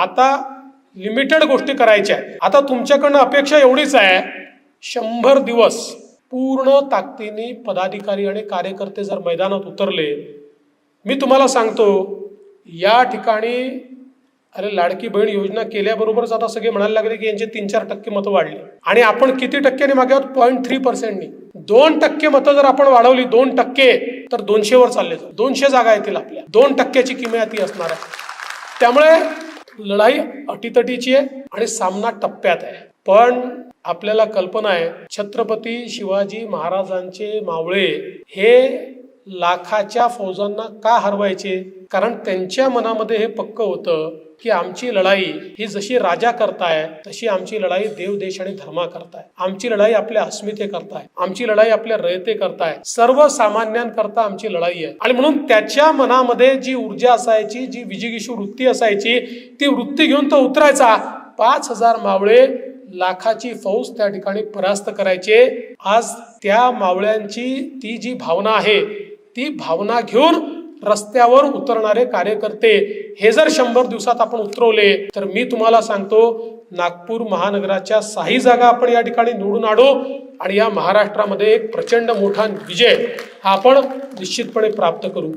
आता लिमिटेड गोष्टी करायच्या आहेत. आता तुमच्याकडनं अपेक्षा एवढीच आहे शंभर दिवस पूर्ण ताकदीने पदाधिकारी आणि कार्यकर्ते जर मैदानात उतरले मी तुम्हाला सांगतो या ठिकाणी अरे लाडकी बहीण योजना केल्याबरोबरच आता सगळे म्हणायला लागले की यांचे तीन चार टक्के मतं वाढली. आणि आपण किती टक्क्याने मागे आहोत? पॉईंट थ्री पर्सेंटनी दोन टक्के मतं जर आपण वाढवली दोन टक्के तर दोनशे वर चालले दोनशे जागा येतील आपल्या. दोन टक्क्याची किमया ती असणार आहे. त्यामुळे लढाई अटीतटीची आहे आणि सामना टप्प्यात आहे. पण आपल्याला कल्पना आहे छत्रपती शिवाजी महाराजांचे मावळे हे लाखाच्या फौजांना का हरवायचे? कारण त्यांच्या मनामध्ये हे पक्क होतं की आमची लढाई ही जशी राजा करताय तशी आमची लढाई देव देश आणि धर्मा करताय. आमची लढाई आपल्या अस्मिते करताय. आमची लढाई आपल्या रयते करताय. सर्वसामान्यांकरता आमची लढाई आहे. आणि म्हणून त्याच्या मनामध्ये जी ऊर्जा असायची जी विजिगिषू वृत्ती असायची ती वृत्ती घेऊन तो उतरायचा. पाच हजार मावळे लाखाची फौज त्या ठिकाणी परास्त करायचे. आज त्या मावळ्यांची ती जी भावना आहे ती भावना घेऊन रस्त्यावर उतरणारे कार्यकर्ते हे जर शंभर दिवसात आपण उतरवले तर मी तुम्हाला सांगतो नागपूर महानगराच्या साही जागा आपण या ठिकाणी निवडून आणू आणि या महाराष्ट्रामध्ये एक प्रचंड मोठा विजय हा आपण निश्चितपणे प्राप्त करू.